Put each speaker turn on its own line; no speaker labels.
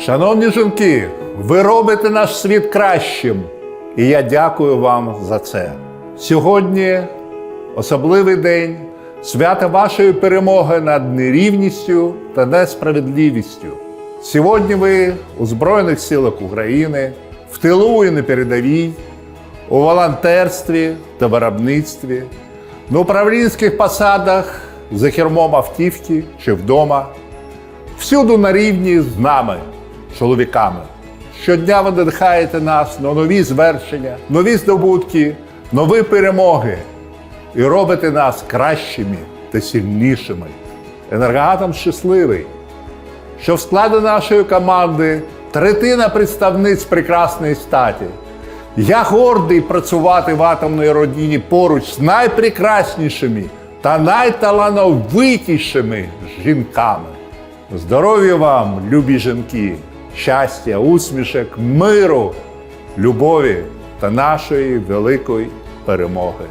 Шановні жінки, ви робите наш світ кращим, і я дякую вам за це. Сьогодні особливий день свята вашої перемоги над нерівністю та несправедливістю. Сьогодні ви у Збройних силах України, в тилу і на передовій, у волонтерстві та виробництві, на управлінських посадах за кермом автівки чи вдома. Всюди на рівні з нами, чоловіками. Щодня ви надихаєте нас на нові звершення, нові здобутки, нові перемоги і робите нас кращими та сильнішими. Енергоатом щасливий, що в складі нашої команди третина представниць прекрасної статі. Я гордий працювати в атомній родині поруч з найпрекраснішими та найталановитішими жінками. Здоров'я вам, любі жінки, щастя, усмішек, миру, любові та нашої великої перемоги.